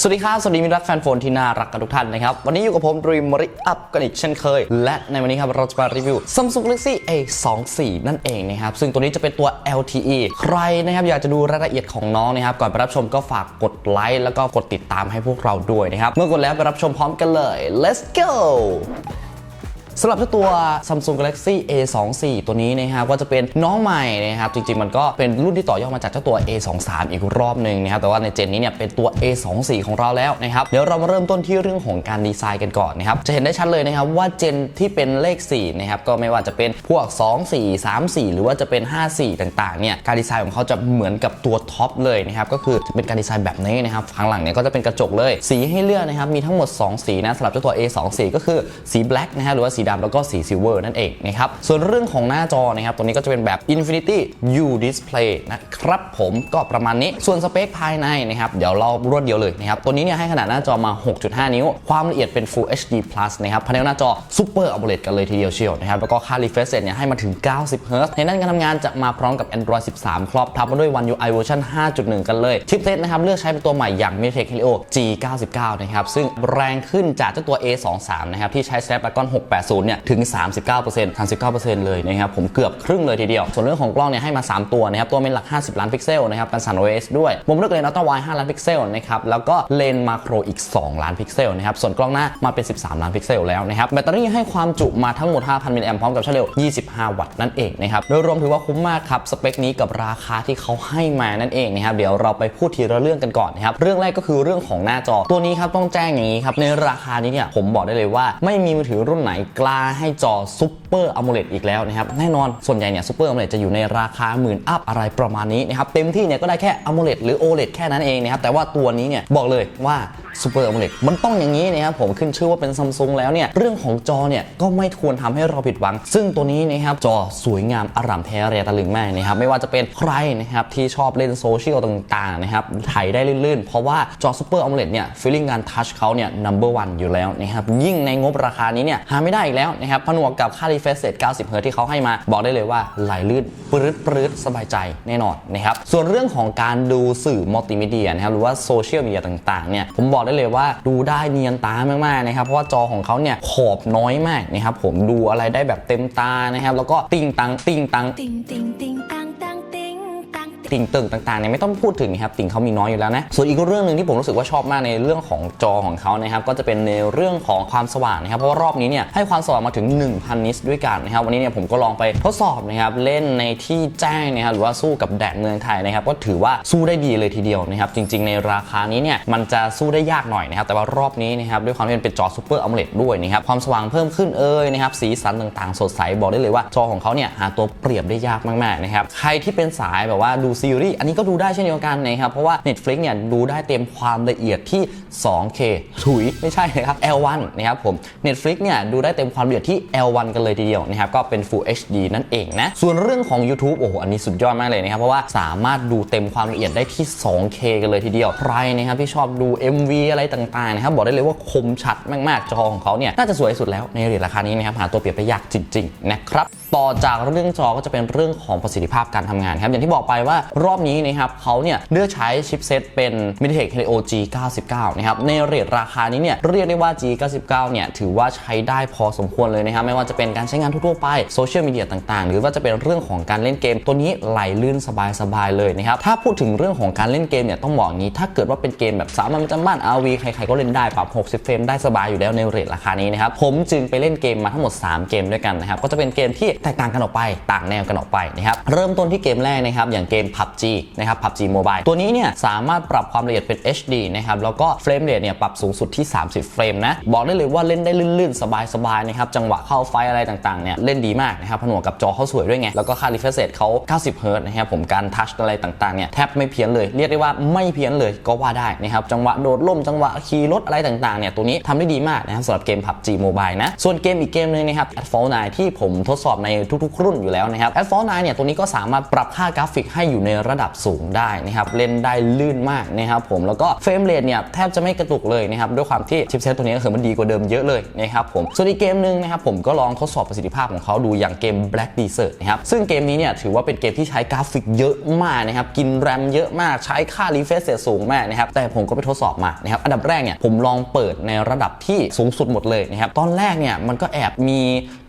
สวัสดีครับ สวัสดีมิตรรักแฟนโฟนที่น่ารักกันทุกท่านนะครับ วันนี้อยู่กับผมดรีมมริอัพกันอีกเช่นเคย และในวันนี้ครับเราจะมารีวิว Samsung Galaxy A24 นั่นเองนะครับ ซึ่งตัวนี้จะเป็นตัว LTE ใครนะครับอยากจะดูรายละเอียดของน้องนะครับ ก่อนไปรับชมก็ฝากกดไลค์แล้วก็กดติดตามให้พวกเราด้วยนะครับ เมื่อกดแล้วไปรับชมพร้อมกันเลย let's go สำหรับเจ้าตัว Samsung Galaxy A24 ตัวนี้นะครับก็จะเป็นน้องใหม่นะครับจริงๆ มันก็เป็นรุ่นที่ต่อยอดมาจากเจ้าตัว A23 อีกรอบหนึ่งนะครับแต่ว่าในเจนนี้เนี่ยเป็นตัว A24 ของเราแล้วนะครับเดี๋ยวเรามาเริ่มต้นที่เรื่องของการดีไซน์กันก่อนนะครับจะเห็นได้ชัดเลยนะครับว่าเจนที่เป็นเลข4นะครับก็ไม่ว่าจะเป็นพวก 2 4 3 4 หรือว่าจะเป็น 5 4 ต่างๆเนี่ยการดีไซน์ของเขาจะเหมือนกับตัวท็อปเลยนะครับก็คือจะเป็นการดีไซน์แบบนี้นะครับข้างหลังเนี่ยก็จะเป็นกระจกเลย สีให้เลือกนะครับมีทั้งหมด 2 สีนะสำหรับเจ้าตัว A24 ก็คือสี black นะฮะหรือว่าสีดำแล้วก็สีซิลเวอร์นั่นเองนะครับ ส่วนเรื่องของหน้าจอนะครับตัวนี้ก็จะเป็นแบบ Infinity U Display นะครับผมก็ประมาณนี้ ส่วนสเปคภายในนะครับ เดี๋ยวเรารวดเดียวเลยนะครับ ตัวนี้เนี่ยให้ขนาดหน้าจอมา 6.5 นิ้ว ความละเอียดเป็น Full HD Plus นะครับพาเนลหน้าจอ Super AMOLED กันเลยทีเดียวเชียวนะครับ แล้วก็ค่า refresh rate เนี่ยให้มาถึง 90 Hz ในด้านการทำงานจะมาพร้อมกับ Android 13 ครอบทับมาด้วย One UI เวอร์ชัน5.1 กันเลยชิปเซตนะครับเลือกใช้เป็นตัวใหม่อย่าง MediaTek Helio G99 นะครับซึ่งแรงขึ้นจากเจ้าตัว A23 นะครับที่ใช้ Snapdragon 680 0เนี่ยถึง 39% 39%เลยนะครับผมเกือบครึ่งเลยทีเดียว ส่วนเรื่องของกล้องเนี่ยให้มา 3 ตัวนะครับตัวเป็นหลัก 50 ล้านพิกเซลนะครับกันสั่น OS ด้วยมุมเลือกเลนส์อัลตร้าไวด์5ล้านพิกเซลนะครับแล้วก็เลนส์มาโครอีก 2 ล้านพิกเซลนะครับส่วนกล้องหน้ามาเป็น 13 ล้านพิกเซลแล้วนะครับแบตเตอรี่ให้ความจุมาทั้งหมด 5,000มิลลิแอมพร้อมกับชาร์จเร็ว25 วัตต์นั่นเองนะครับโดยรวมถือว่าคุ้มมากครับสเปคนี้กับราคาที่เขาให้มานั่นเองนะครับเดี๋ยวเราไปพูดทีละเรื่องกันก่อนนะครับเรื่องแรกก็คือเรื่องของหน้าจอตัวนี้ครับต้องแจ้งอย่างนี้ครับในราคานี้เนี่ยผมบอกได้เลยว่าไม่มีมือถือรุ่นไหนกล้าให้จอซุปเปอร์อะมูเลตอีกแล้วนะครับแน่นอนส่วนใหญ่เนี่ยซุปเปอร์อะมูเลตจะอยู่ในราคาหมื่นอัพอะไรประมาณนี้นะครับเต็มที่เนี่ยก็ได้แค่อะมูเลตหรือ OLED แค่นั้นเองนะครับแต่ว่าตัวนี้เนี่ยบอกเลยว่า ซูเปอร์ AMOLED มันต้องอย่างนี้นะครับผมขึ้นชื่อว่าเป็นซัมซุงแล้วเนี่ยเรื่องของจอเนี่ยก็ไม่ควรทำให้เราผิดหวัง ซึ่งตัวนี้นะครับจอสวยงามอร่ามแท้เรียตะลึงมากนะครับไม่ว่าจะเป็นใครนะครับที่ชอบเล่นโซเชียลต่างๆนะครับถ่ายได้ลื่นๆ เพราะว่าจอซูเปอร์ AMOLED เนี่ยฟีลลิ่งการทัชเขาเนี่ย number one อยู่แล้วนะครับยิ่งในงบราคานี้เนี่ยหาไม่ได้อีกแล้วนะครับผนวกกับค่า refresh rate 90 Hz ที่เขาให้มาบอกได้เลยว่าไหลลื่นปรื๊ดปรื๊ดสบายใจแน่นอนนะครับส่วนเรื่องของการดูสื่อมัลติมีเดียนะครับหรือว่าโซเชียลมีเดียต่างๆเนี่ยผมบอกได้เลยว่าดูได้เนียนตามากๆนะครับเพราะว่าจอของเขาเนี่ยขอบน้อยมากนะครับผมดูอะไรได้แบบเต็มตานะครับแล้วก็ติงตังติงตัง Ting ting ting tang tang ting tang ติ่งตึงต่างๆเนี่ยไม่ต้องพูดถึงนะครับติ่งเขามีน้อยอยู่แล้วนะส่วนอีกเรื่องหนึ่งที่ผมรู้สึกว่าชอบมากในเรื่องของจอของเขานะครับก็จะเป็นในเรื่องของความสว่างนะครับเพราะว่ารอบนี้เนี่ยให้ความสว่างมาถึง 1000 นิตด้วยกันนะครับวันนี้เนี่ยผมก็ลองไปทดสอบนะครับเล่นในที่แจ้งนะครับหรือว่าสู้กับแดดเมืองไทยนะครับก็ถือว่าสู้ได้ดีเลยทีเดียวนะครับจริง ๆ ในราคานี้เนี่ยมันจะสู้ได้ยากหน่อยนะครับแต่ว่ารอบนี้นะครับด้วยความที่มันเป็นจอซูเปอร์อัลเลดด้วยนะครับความสว่างเพิ่มขึ้นเอ่ยนะครับสีสันต่างๆ สดใสบอกได้เลยว่าจอของเขาเนี่ยหาตัวเปรียบได้ยากมากๆนะครับใครที่เป็นสายแบบว่าดูซีรีส์อันนี้ก็ดูได้เช่นเดียวกันนะครับเพราะว่า Netflix เนี่ยดูได้เต็มความละเอียดที่ 2K ถุยไม่ใช่นะครับ L1 นะครับผม Netflix เนี่ยดูได้เต็มความละเอียดที่ L1 กันเลยทีเดียวนะครับก็เป็น Full HD นั่นเองนะส่วนเรื่องของ YouTube โอ้โหอันนี้สุดยอดมากเลยนะครับเพราะว่าสามารถดูเต็มความละเอียดได้ที่ 2K กันเลยทีเดียวใครนะครับที่ชอบดู MV อะไรต่างๆนะครับบอกได้เลยว่าคมชัดมากๆจอของเขาเนี่ยน่าจะสวยสุดแล้วในเรทราคานี้นะครับหาตัวเปรียบได้ยากจริงๆนะครับต่อจากเรื่องจอก็จะเป็นเรื่องของประสิทธิภาพการทำงานครับอย่างที่บอกไปว่ารอบนี้นะครับเขาเนี่ยเลือกใช้ชิปเซตเป็น MediaTek Helio G99 นะครับในเรทราคานี้เนี่ยเรียกได้ว่า G99 เนี่ยถือว่าใช้ได้พอสมควรเลยนะครับไม่ว่าจะเป็นการใช้งานทั่วๆไปโซเชียลมีเดียต่างๆ หรือว่าจะเป็นเรื่องของการเล่นเกมตัวนี้ไหลลื่นสบายๆเลยนะครับถ้าพูดถึงเรื่องของการเล่นเกมเนี่ยต้องบอกงี้ ถ้าเกิดว่าเป็นเกมแบบสามัญประจำบ้าน RV ใครๆก็เล่นได้ปรับ 60 เฟรมได้สบายอยู่แล้วในเรทราคานี้นะครับผมจึงไปเล่นเกมมาทั้งหมด 3 เกมด้วยกันนะครับก็จะเป็นเกมที่แตกต่างกันออกไปต่างแนวกันออกไปนะครับเริ่มต้นที่เกมแรกนะครับอย่างเกม PUBG นะครับ PUBG Mobile ตัวนี้เนี่ยสามารถปรับความละเอียดเป็น HD นะครับแล้วก็เฟรมเรทเนี่ยปรับสูงสุดที่ 30 เฟรมนะบอกได้เลยว่าเล่นได้ลื่นๆ สบายๆนะครับจังหวะเข้าไฟอะไรต่างๆเนี่ยเล่นดีมากนะครับผนวกกับจอเขาสวยด้วยไง แล้วก็ค่า refresh rate เขา 90เฮิร์ตนะครับผมการทัชอะไรต่างๆเนี่ยแทบไม่เพี้ยนเลย เรียกได้ว่าไม่เพี้ยนเลยก็ว่าได้นะครับจังหวะโดดล่มจังหวะขี่รถอะไรต่างๆเนี่ยตัวนี้ทำได้ดีมากนะครับสำหรับเกม PUBG Mobile นะส่วนเกมอีกเกมหนึงนะครับ Asphalt 9ที่ผมทดสอบในทุกๆ รุ่นอยู่แล้วนะครับ Asphalt 9เนี่ยตัวนี้ก็สามารถปรับค่ากราฟิกให้อยู่ในระดับสูงได้นะครับเล่นได้ลื่นมากนะครับผมแล้วก็เฟรมเรทเนี่ยแทบจะไม่กระตุกเลยนะครับด้วยความที่ชิปเซตตัวนี้ก็คือมันดีกว่าเดิมเยอะเลยนะครับผมส่วนอีกเกมหนึ่งนะครับผมก็ลองทดสอบประสิทธิภาพของเขาดูอย่างเกม Black Desert นะครับซึ่งเกมนี้เนี่ยถือว่าเป็นเกมที่ใช้กราฟิกเยอะมากนะครับกินแรมเยอะมากใช้ค่ารีเฟรชเรทสูงมากนะครับแต่ผมก็ไปทดสอบมานะครับอันดับแรกเนี่ยผมลองเปิดในระดับที่สูงสุดหมดเลยนะครับตอนแรกเนี่ยมันก็แอบมี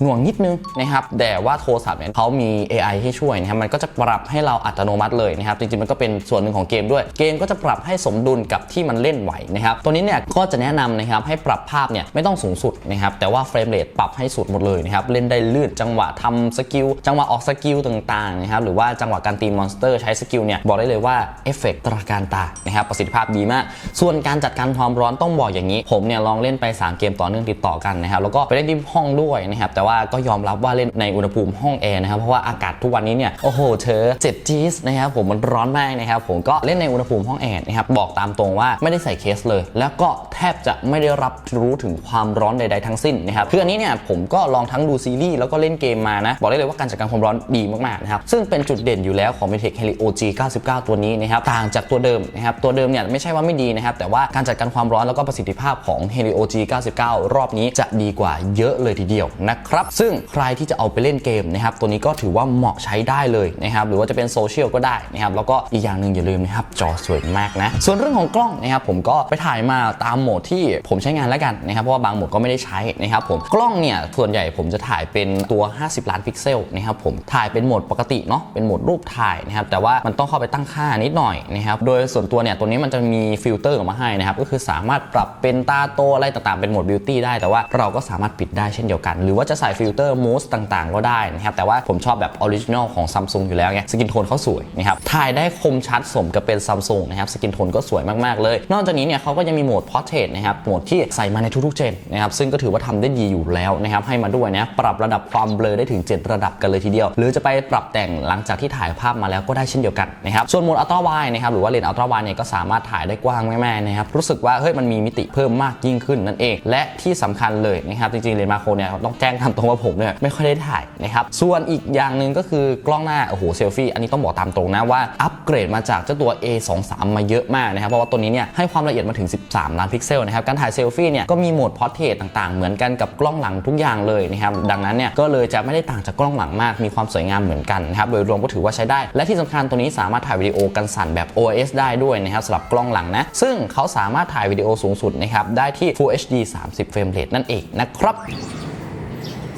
หน่วงนิดนึงนะครับแต่ว่าโทรศัพท์เนี่ยเขามี AI ให้ช่วยนะครับมันก็จะปรับให้เราอัตโนมัติเลยนะครับจริงๆมันก็เป็นส่วนหนึ่งของเกมด้วย เกมก็จะปรับให้สมดุลกับที่มันเล่นไหวนะครับตัวนี้เนี่ยก็จะแนะนำนะครับให้ปรับภาพเนี่ยไม่ต้องสูงสุดนะครับแต่ว่าเฟรมเรทปรับให้สุดหมดเลยนะครับเล่นได้ลื่นจังหวะทำสกิลจังหวะออกสกิลต่างๆนะครับหรือว่าจังหวะการตีมอนสเตอร์ใช้สกิลเนี่ยบอกได้เลยว่าเอฟเฟกต์ตราการตานะครับประสิทธิภาพดีมาก ส่วนการจัดการความร้อนต้องบอกอย่างนี้ ผมเนี่ยลองเล่นไป 3 เกมต่อเนื่องติดต่อกันนะครับแล้วก็ไปเล่นที่ห้องด้วยนะครับแต่ว่าก็ยอมรับว่าเล่นในอุณหภูมิห้องแอร์นะครับเพราะว่าอากาศทุกวันนี้เนี่ยโอ้โหเธอเจ็ดจีสนะครับผมมันร้อนมากนะครับผมก็เล่นในอุณหภูมิห้องแอร์นะครับบอกตามตรงว่าไม่ได้ใส่เคสเลย แล้วก็แทบจะไม่ได้รับรู้ถึงความร้อนใด ๆ ทั้งสิ้นนะครับคืออันนี้เนี่ยผมก็ลองทั้งดูซีรีส์แล้วก็เล่นเกมมานะบอกได้เลยว่าการจัดการความร้อนดีมากๆนะครับซึ่งเป็นจุดเด่นอยู่แล้วของ Mitech Helio G99 ตัวนี้นะครับต่างจากตัวเดิมนะครับตัวเดิมเนี่ยไม่ใช่ว่าไม่ดีนะครับแต่ว่าการจัดการความร้อนแล้วก็ประสิทธิภาพของ Helio G99 รอบนี้จะดีกว่าเยอะเลยทีเดียวนะครับซึ่งใครที่จะเอาไปเล่นเกมนะครับตัวนี้ก็ถือว่าเหมาะใช้ได้เลยนะครับหรือว่าจะเป็นโซเชียลก็ได้นะครับแล้วก็อีกอย่างหนึ่งอย่าลืมนะครับจอสวยมากนะส่วนเรื่องของกล้องนะครับผมก็ไปถ่ายมาตามโหมดที่ผมใช้งานแล้วกันนะครับเพราะว่าบางโหมดก็ไม่ได้ใช้นะครับผมกล้องเนี่ยส่วนใหญ่ผมจะถ่ายเป็นตัว 50 ล้านพิกเซลนะครับผมถ่ายเป็นโหมดปกติเนาะเป็นโหมดรูปถ่ายนะครับแต่ว่ามันต้องเข้าไปตั้งค่านิดหน่อยนะครับโดยส่วนตัวเนี่ยตัวนี้มันจะมีฟิลเตอร์ออกมาให้นะครับก็คือสามารถปรับเป็นตาโตอะไรต่างๆเป็นโหมดบิวตี้ได้แต่ว่าเราก็สามารถปิดได้เช่นเดียวกัน หรือว่าจะใส่ฟิลเตอร์มูสต่างๆ ก็ได้นะครับแต่ว่าผมชอบแบบออริจินอลของซัมซุงอยู่แล้วไงสกินโทนเขาสวยนะครับถ่ายได้คมชัดสมกับเป็นซัมซุงนะครับสกินโทนก็สวยมากๆเลย นอกจากนี้เนี่ยเขาก็ยังมีโหมดพอร์เทรตนะครับโหมดที่ใส่มาในทุกๆเจนนะครับซึ่งก็ถือว่าทำได้ดีอยู่แล้วนะครับให้มาด้วยนะปรับระดับความเบลอได้ถึง 7 ระดับกันเลยทีเดียว หรือจะไปปรับแต่งหลังจากที่ถ่ายภาพมาแล้วก็ได้เช่นเดียวกันนะครับส่วนโหมดอัลตร้าไวนะครับหรือว่าเลนส์อัลตร้าไวเนี่ยก็สามารถถ่ายได้กว้างแม่ๆนะครับรู้สึกว่าเฮ้ยมันมีมิติเพิ่มมากยิ่งขึ้นนั่นเอง และที่สำคัญเลยนะครับจริงๆเลนส์มาโครเนี่ยต้องแจ้งตามตรงว่าผมเนี่ยไม่ค่อยได้ถ่ายนะครับส่วนอีกอย่างหนึ่งก็คือกล้องหน้าโอ้โหเซลฟี่อันนี้ต้องบอกตามตรงนะว่าอัปเกรดมาจากเจ้าตัว A23 มาเยอะมากนะครับเพราะว่าตัวนี้เนี่ยให้ความละเอียดมาถึง 13 ล้านพิกเซลนะครับการถ่ายเซลฟี่เนี่ยก็มีโหมดพอร์เทรตต่างๆ เหมือนกันกับกล้องหลังทุกอย่างเลยนะครับดังนั้นเนี่ยก็เลยจะไม่ได้ต่างจากกล้องหลังมาก มีความสวยงามเหมือนกันนะครับโดยรวมก็ถือว่าใช้ได้ และที่สำคัญตัวนี้สามารถถ่ายวิดีโอกันสั่นแบบ OIS ได้ด้วยนะครับสำหรับกล้องหลังนะซึ่งเขาสามารถถ่ายวิดีโอสูงสุดนะครับได้ที่ Full HD 30 เฟรมเรทนั่นเองนะครับ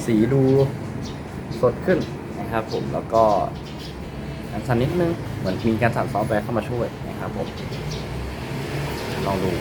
สีดูสดขึ้นนะครับผมแล้วก็ การสั่นนิดนึง เหมือนมีการสั่นซอฟต์แวร์เข้ามาช่วยนะครับผม ลองดู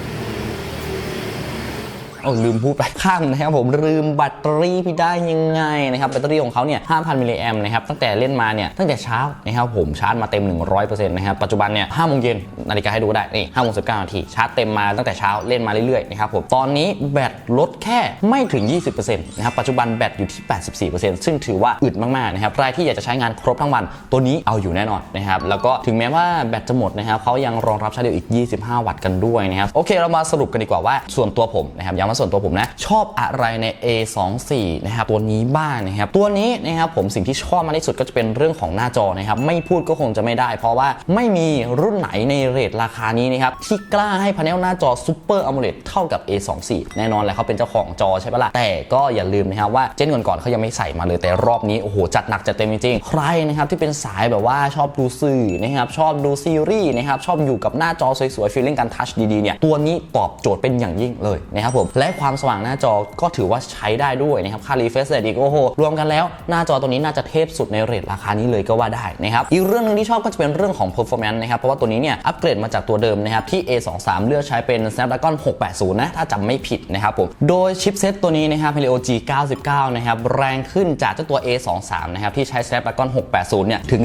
โอ้ลืมพูดไปข้ามนะครับผมลืมแบตเตอรี่พี่ได้ยังไงนะครับแบตเตอรี่ของเขาเนี่ย5,000มิลลิแอมนะครับตั้งแต่เล่นมาเนี่ยตั้งแต่เช้านะครับผมชาร์จมาเต็ม 100%นะครับปัจจุบันเนี่ย5โมงเย็นนาฬิกาให้ดูได้นี่5โมง19นาทีชาร์จเต็มมาตั้งแต่เช้าเล่นมาเรื่อยๆนะครับผมตอนนี้แบตลดแค่ไม่ถึง 20%นะครับปัจจุบันแบตอยู่ที่ 84%ซึ่งถือว่าอึดมากๆนะครับใครที่อยากจะใช้งานครบทั้งวันตัวนี้เอาอยู่แน่นอนนะครับแล้วก็ถึงแม้ว่าแบตจะหมดนะครับเขายังรองรับชาร์จเร็วอีก 25 วัตต์กันด้วยนะครับโอเคเรามาสรุปกันดีกว่าว่าส่วนตัวผมนะครับย้ำว่าส่วนตัวผมนะชอบอะไรใน A24 นะครับตัวนี้บ้างนะครับตัวนี้นะครับผมสิ่งที่ชอบมากที่สุดก็จะเป็นเรื่องของหน้าจอนะครับไม่พูดก็คงจะไม่ได้ เพราะว่าไม่มีรุ่นไหนในเรทราคานี้นะครับที่กล้าให้พาเนลหน้าจอ Super AMOLED เท่ากับ A24 แน่นอนแหละเขาเป็นเจ้าของจอใช่ปะล่ะแต่ก็อย่าลืมนะครับว่าเจนก่อนๆเขายังไม่ใส่มาเลยแต่รอบนี้โอ้โหจัดหนักจัดเต็มจริงๆใครนะครับที่เป็นสายแบบว่าชอบดูสื่อนะครับชอบดูซีรีส์นะครับชอบอยู่กับหน้าจอสวยๆฟีลลิ่งการทัชดีๆเนี่ยตัวนี้ตอบโจทย์เป็นอย่างยิ่งเลยนะครับผมและความสว่างหน้าจอก็ถือว่าใช้ได้ด้วยนะครับค่า refresh rate อีกโอ้โหรวมกันแล้วหน้าจอตัวนี้น่าจะเทพสุดในเรทราคานี้เลยก็ว่าได้นะครับอีกเรื่องหนึงที่ชอบก็จะเป็นเรื่องของ performance นะครับเพราะว่าตัวนี้เนี่ยอัปเกรดมาจากตัวเดิมนะครับที่ A23 เลือกใช้เป็น Snapdragon 680 นะถ้าจำไม่ผิดนะครับผมโดยชิปเซตตัวนี้นะครับ Helio G99 นะครับแรงขึ้นจากเจ้าตัว A23 นะครับที่ใช้ Snapdragon 680 เนี่ยถึง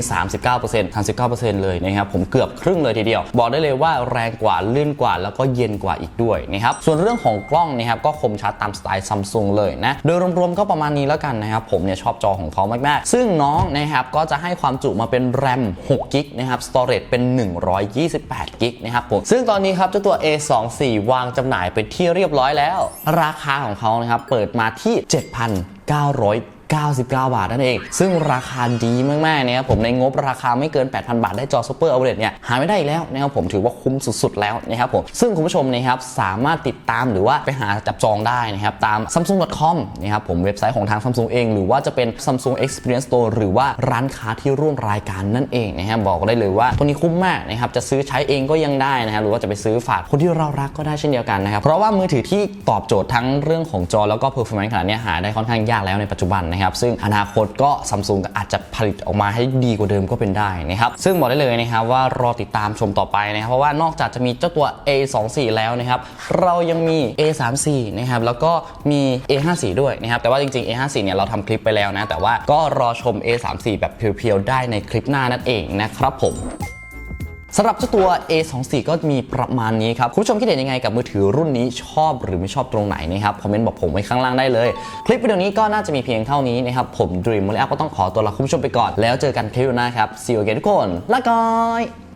39% 39%เลยนะครับผมเกือบครึ่งเลยทีเดียว บอกได้เลยว่าแรงกว่าลื่นกว่าแล้วก็เย็นกว่าอีกด้วยนะครับส่วนเรื่องของกล้องนะครับก็คมชัดตามสไตล์ซัมซุงเลยนะ โดยรวมๆก็ประมาณนี้แล้วกันนะครับ ผมเนี่ยชอบจอของเขามากๆ ซึ่งน้องนะครับก็จะให้ความจุมาเป็นแรม6กิกนะครับสตอเรจเป็น 128กิกนะครับผม ซึ่งตอนนี้ครับเจ้าตัว A24 วางจำหน่ายเป็นที่เรียบร้อยแล้ว ราคาของเขานะครับเปิดมาที่7,900 99 บาทนั่นเอง ซึ่งราคาดีมากๆนะครับผมในงบราคาไม่เกิน 8,000 บาทได้จอ Super AMOLED เนี่ยหาไม่ได้อีกแล้วนะครับผมถือว่าคุ้มสุดๆแล้วนะครับผมซึ่งคุณผู้ชมนะครับสามารถติดตามหรือว่าไปหาจับจองได้นะครับตาม samsung.com นะครับผมเว็บไซต์ของทาง Samsung เอง หรือว่าจะเป็น Samsung Experience Store หรือว่าร้านค้าที่ร่วมรายการนั่นเองนะครับบอกได้เลยว่าตัวนี้คุ้มมากนะครับจะซื้อใช้เองก็ยังได้นะครับหรือว่าจะไปซื้อฝากคนที่เรารักก็ได้เช่นเดียวกันนะครับเพราะว่ามือถือที่ตอบโจทย์ทั้งเรื่องของจอแล้วก็ performance ขนาดนี้หาได้ค่อนข้างยากแล้วในปัจจุบันนะครับซึ่งอนาคตก็ Samsung ก็อาจจะผลิตออกมาให้ดีกว่าเดิมก็เป็นได้นะครับซึ่งบอกได้เลยนะครับว่ารอติดตามชมต่อไปนะครับเพราะว่านอกจากจะมีเจ้าตัว A24 แล้วนะครับเรายังมี A34 นะครับแล้วก็มี A54 ด้วยนะครับแต่ว่าจริงๆ A54 เนี่ยเราทำคลิปไปแล้วนะแต่ว่าก็รอชม A34 แบบเพียวๆได้ในคลิปหน้านั่นเองนะครับผม สำหรับเจ้าตัว A24 ก็มีประมาณนี้ครับ คุณผู้ชมคิดเห็นยังไงกับมือถือรุ่นนี้ชอบหรือไม่ชอบตรงไหนนะครับ คอมเมนต์บอกผมไว้ข้างล่างได้เลย คลิปวิดีโอนี้ก็น่าจะมีเพียงเท่านี้นะครับ ผมดรีมโม o ล y ก็ต้องขอตัวลาคุณผู้ชมไปก่อน แล้วเจอกันคลิปหน้าครับ See you again ทุกคนลากอย